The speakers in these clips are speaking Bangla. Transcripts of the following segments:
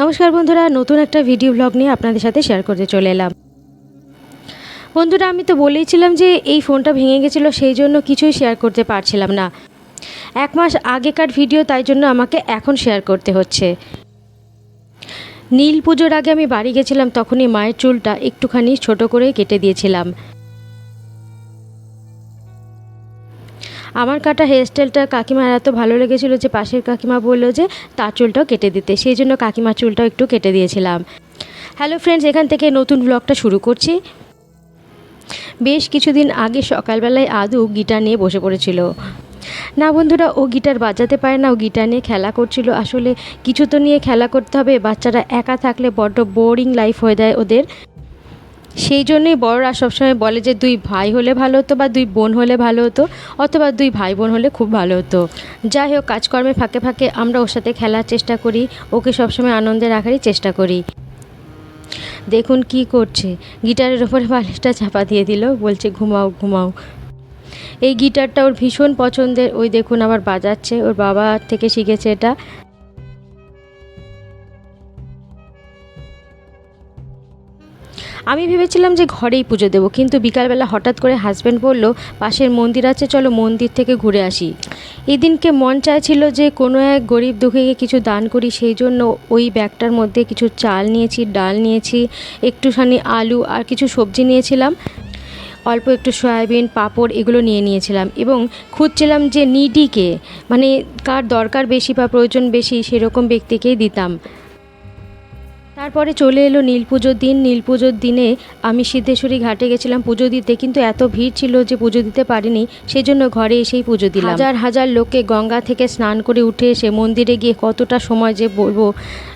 নমস্কার বন্ধুরা, নতুন একটা ভিডিও ব্লগ নিয়ে আপনাদের সাথে শেয়ার করতে চলে এলাম। বন্ধুরা, আমি তো বলেইছিলাম যে এই ফোনটা ভেঙে গেছিল, সেই জন্য কিছুই শেয়ার করতে পারছিলাম না। এক মাস আগেকার ভিডিও তাই জন্য আমাকে এখন শেয়ার করতে হচ্ছে। নীল পুজোর আগে আমি বাড়ি গেছিলাম, তখনই মায়ের চুলটা একটুখানি ছোট করে কেটে দিয়েছিলাম। আমার কাটা হেয়ারস্টাইলটা কাকিমার এত ভালো লেগেছিল যে পাশের কাকিমা বলল যে তার চুলটাও কেটে দিতে। সেই জন্য কাকিমার চুলটাও একটু কেটে দিয়েছিলাম। হ্যালো ফ্রেন্ডস এখান থেকে নতুন ব্লগটা শুরু করছি। বেশ কিছুদিন আগে সকালবেলায় আদু গিটার নিয়ে বসে পড়েছিল। না বন্ধুরা, ও গিটার বাজাতে পারে না, ও গিটার নিয়ে খেলা করছিল। আসলে কিছু তো নিয়ে খেলা করতে হবে, বাচ্চারা একা থাকলে বড্ড বোরিং লাইফ হয়ে যায় ওদের। সেই জন্যই বড়রা সবসময় বলে যে দুই ভাই হলে ভালো হতো বা দুই বোন হলে ভালো হতো, অথবা দুই ভাই বোন হলে খুব ভালো হতো। যাই হোক, কাজকর্মে ফাঁকে ফাঁকে আমরা ওর সাথে খেলার চেষ্টা করি, ওকে সবসময় আনন্দে রাখারই চেষ্টা করি। দেখুন কি করছে। গিটারের ওপরে বালিশটা চাপা দিয়ে দিল, বলছে, ঘুমাও ঘুমাও। এই গিটারটা ওর ভীষণ পছন্দের। ওই দেখুন, আবার বাজাচ্ছে। ওর বাবা থেকে শিখেছে এটা। আমি ভেবেছিলাম যে ঘরেই পুজো দেবো, কিন্তু বিকালবেলা হঠাৎ করে হাজব্যান্ড বলল, পাশের মন্দির আছে, চলো মন্দির থেকে ঘুরে আসি। এই দিনকে মন চাইছিল যে কোনো এক গরিব দুঃখীকে কিছু দান করি, সেই জন্য ওই ব্যাগটার মধ্যে কিছু চাল নিয়েছি, ডাল নিয়েছি, একটুখানি আলু আর কিছু সবজি নিয়েছিলাম, অল্প একটু সয়াবিন, পাঁপড় এগুলো নিয়ে নিয়েছিলাম এবং খুঁজছিলাম যে নিডিকে মানে কার দরকার বেশি বা প্রয়োজন বেশি সেরকম ব্যক্তিকেই দিতাম। তারপরে চলে এলো নীল পুজোর দিন। নীল পুজোর দিনে আমি সিদ্ধেশ্বরী ঘাটে গেছিলাম পুজো দিতে কিন্তু এত ভিড় ছিল যে পুজো দিতে পারিনি। সেই জন্য ঘরে এসেই পুজো দিলাম। হাজার হাজার লোকে গঙ্গা থেকে স্নান করে উঠে এসে মন্দিরে গিয়ে কতটা সময় যে বলব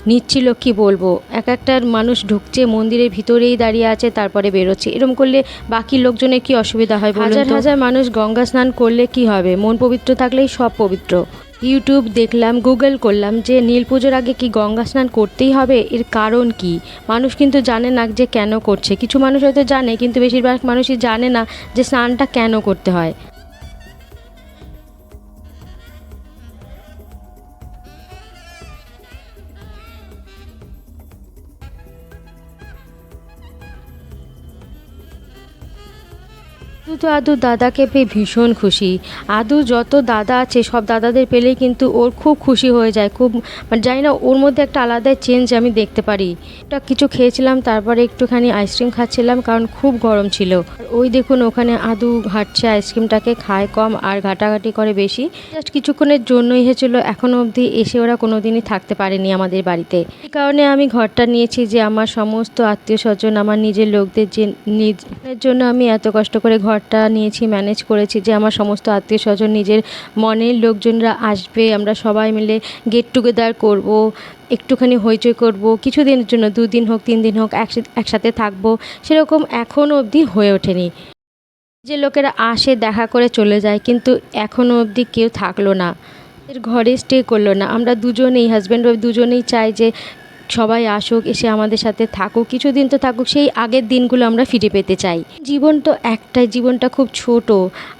নিচ্ছিল কি বলব? এক একটা মানুষ ঢুকছে মন্দিরের ভিতরেই দাঁড়িয়ে আছে তারপরে বেরোচ্ছে। এরকম করলে বাকি লোকজনের কি অসুবিধা হয় হাজার হাজার মানুষ গঙ্গা স্নান করলে কি হবে? মন পবিত্র থাকলেই সব পবিত্র। ইউটিউব দেখলাম, গুগল করলাম যে নীল পুজোর আগে কি গঙ্গা স্নান করতেই হবে? এর কারণ কি? মানুষ কিন্তু জানে না যে কেন করছে। কিছু মানুষ হয়তো জানে, কিন্তু বেশিরভাগ মানুষই জানে না যে স্নানটা কেন করতে হয়। আদু তো আদু দাদাকে পেয়ে ভীষণ খুশি। আদু যত দাদা আছে, সব দাদাদের পেলেই কিন্তু ওর খুব খুশি হয়ে যায়। খুব মানে জানি না, ওর মধ্যে একটা আলাদাই চেঞ্জ আমি দেখতে পারি। ওটা কিছু খেয়েছিলাম, তারপরে একটুখানি আইসক্রিম খাচ্ছিলাম, কারণ খুব গরম ছিল। ওই দেখুন, ওখানে আদু ঘাটছে আইসক্রিমটাকে খায় কম আর ঘাটাঘাটি করে বেশি। জাস্ট কিছুক্ষণের জন্যই হয়েছিল এখনও অবধি এসে ওরা কোনো দিনই থাকতে পারেনি আমাদের বাড়িতে। এই কারণে আমি ঘরটা নিয়েছি যে, আমার সমস্ত আত্মীয় স্বজন আমার নিজের লোকদের যে নিজের জন্য আমি এত কষ্ট করে ঘরটা নিয়েছি ম্যানেজ করেছি যে আমার সমস্ত আত্মীয় স্বজন, নিজের মনের লোকজনরা আসবে, আমরা সবাই মিলে গেট টুগেদার করব, একটুখানি হইচই করব, কিছুদিনের জন্য, দুদিন হোক তিন দিন হোক, একসাথে থাকব, সেরকম এখনও অবধি হয়ে ওঠেনি। যে লোকেরা আসে, দেখা করে চলে যায়, কিন্তু এখনও অবধি কেউ থাকল না। ঘরে স্টে করল না। আমরা দুজনেই হাজব্যান্ড ওয়াইফ দুজনেই চাই যে সবাই আসুক, এসে আমাদের সাথে থাকুক, কিছুদিন তো থাকুক, সেই আগের দিনগুলো আমরা ফিরে পেতে চাই। জীবন তো একটাই, জীবনটা খুব ছোট।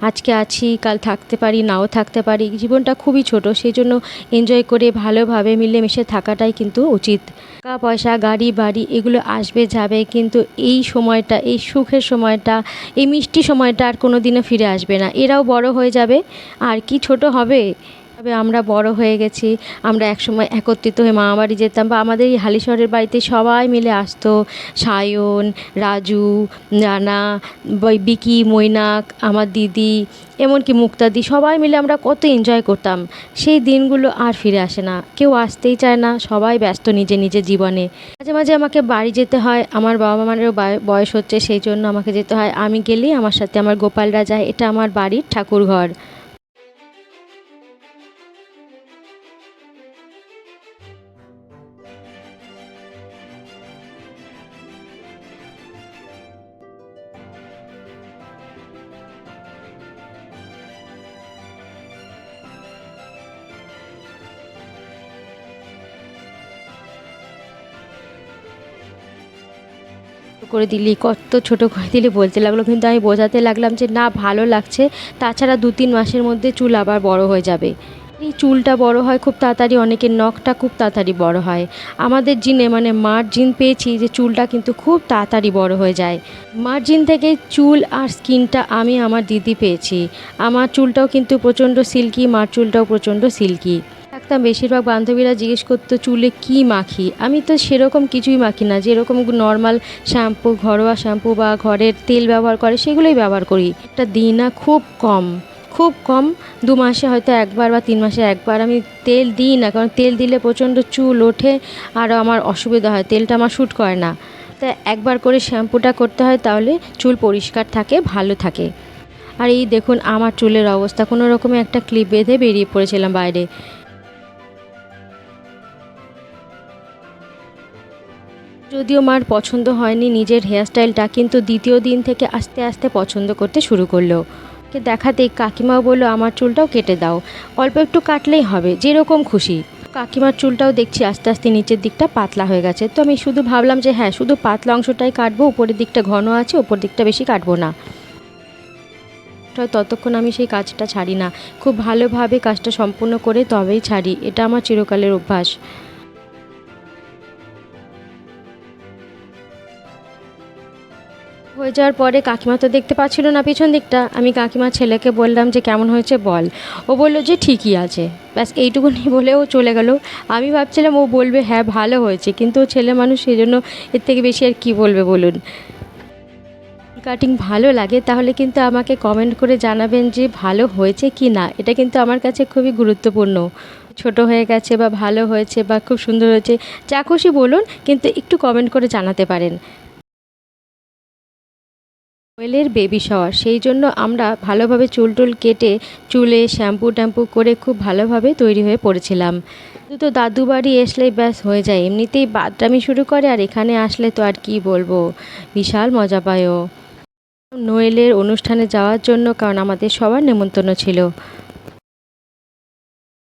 আজকে আছি, কাল থাকতে পারি, নাও থাকতে পারি। জীবনটা খুবই ছোট, সেই জন্য এনজয় করে, ভালোভাবে মিলেমিশে থাকাটাই কিন্তু উচিত। টাকা, পয়সা, গাড়ি, বাড়ি, এগুলো আসবে, যাবে, কিন্তু এই সময়টা, এই সুখের সময়টা, এই মিষ্টি সময়টা আর কোনো দিনও ফিরে আসবে না। এরাও বড় হয়ে যাবে। আর কি ছোট হবে? তবে আমরা বড় হয়ে গেছি, আমরা একসময় একত্রিত হয়ে মামা বাড়ি যেতাম বা আমাদের এই হালিশহরের বাড়িতে সবাই মিলে আসতো। সায়ন, রাজু রানা বিকি, মৈনাক, আমার দিদি, এমনকি মুক্তাদি, সবাই মিলে আমরা কত এনজয় করতাম। সেই দিনগুলো আর ফিরে আসে না। কেউ আসতেই চায় না, সবাই ব্যস্ত নিজে নিজের জীবনে। মাঝে মাঝে আমাকে বাড়ি যেতে হয়, আমার বাবা মায়েরও বায়- বয়স হচ্ছে, সেই জন্য আমাকে যেতে হয়। আমি গেলেই আমার সাথে আমার গোপালরা যায় এটা আমার বাড়ির ঠাকুর করে দিলি, কত ছোট করে দিলি বলতে লাগল। কিন্তু আমি বোঝাতে লাগলাম যে না, ভালো লাগছে। তাছাড়া দু তিন মাসের মধ্যে চুল আবার বড় হয়ে যাবে। এই চুলটা বড় হয় খুব তাড়াতাড়ি, অনেকের নখটা খুব তাড়াতাড়ি বড় হয়। আমাদের জিনে মানে মার জিন পেয়েছি যে চুলটা কিন্তু খুব তাড়াতাড়ি বড় হয়ে যায়। মার জিন থেকে চুল আর স্কিনটা আমি, আমার দিদি পেয়েছি। আমার চুলটাও কিন্তু প্রচণ্ড সিল্কি, মার চুলটাও প্রচণ্ড সিল্কি। থাকতাম বেশিরভাগ বান্ধবীরা জিজ্ঞেস করতো, চুলে কি মাখি? আমি তো সেরকম কিছুই মাখি না, যেরকম নর্মাল শ্যাম্পু ঘরোয়া শ্যাম্পু বা ঘরের তেল ব্যবহার করে সেগুলোই ব্যবহার করি। একটা দিন না খুব কম খুব কম, দু মাসে হয়তো একবার বা তিন মাসে একবার আমি তেল দিই না, কারণ তেল দিলে প্রচণ্ড চুল ওঠে আর আমার অসুবিধা হয়, তেলটা আমার শ্যুট করে না। তাই একবার করে শ্যাম্পুটা করতে হয় তাহলে চুল পরিষ্কার থাকে, ভালো থাকে। আর এই দেখুন, আমার চুলের অবস্থা কোনো রকমে একটা ক্লিপ বেঁধে বেরিয়ে পড়েছিলাম বাইরে। যদিও মার পছন্দ হয়নি নিজের হেয়ারস্টাইলটা কিন্তু দ্বিতীয় দিন থেকে আস্তে আস্তে পছন্দ করতে শুরু করল। কে দেখাতেই কাকিমাও বলল, আমার চুলটাও কেটে দাও। অল্প একটু কাটলেই হবে, যেরকম খুশি। কাকিমার চুলটাও দেখছি আস্তে আস্তে নিচের দিকটা পাতলা হয়ে গেছে। তো আমি শুধু ভাবলাম যে হ্যাঁ শুধু পাতলা অংশটাই কাটবো, উপরের দিকটা ঘন আছে, উপর দিকটা বেশি কাটবো না। ততক্ষণ আমি সেই কাজটা ছাড়ি না। খুব ভালোভাবে কাজটা সম্পূর্ণ করে তবেই ছাড়ি। এটা আমার চিরকালের অভ্যাস। হয়ে যাওয়ার পরে কাকিমা তো দেখতে পাচ্ছিল না পিছন দিকটা। আমি কাকিমার ছেলেকে বললাম যে, কেমন হয়েছে বল? ও বলল যে, ঠিকই আছে। ব্যাস, এইটুকুনি বলে ও চলে গেল। আমি ভাবছিলাম ও বলবে হ্যাঁ ভালো হয়েছে। কিন্তু ও ছেলে মানুষ সেই জন্য এর থেকে বেশি আর কী বলবে বলুন? কাটিং ভালো লাগে, তাহলে কিন্তু আমাকে কমেন্ট করে জানাবেন যে, ভালো হয়েছে কি না? এটা কিন্তু আমার কাছে খুবই গুরুত্বপূর্ণ। ছোট হয়ে গেছে বা ভালো হয়েছে বা খুব সুন্দর হয়েছে, যা খুশি বলুন, কিন্তু একটু কমেন্ট করে জানাতে পারেন। কোয়েলের বেবি শাওয়ার সেই জন্য আমরা ভালোভাবে চুল টুল কেটে চুলে শ্যাম্পু ট্যাম্পু করে খুব ভালোভাবে তৈরি হয়ে পড়েছিলাম। তো দাদু বাড়ি আসলেই ব্যাস হয়ে যায়। এমনিতেই বাদরামি শুরু করে আর এখানে আসলে তো আর কি বলব। বিশাল মজা পায়ও নোয়েলের অনুষ্ঠানে যাওয়ার জন্য কারণ আমাদের সবার নেমন্তন্ন ছিল।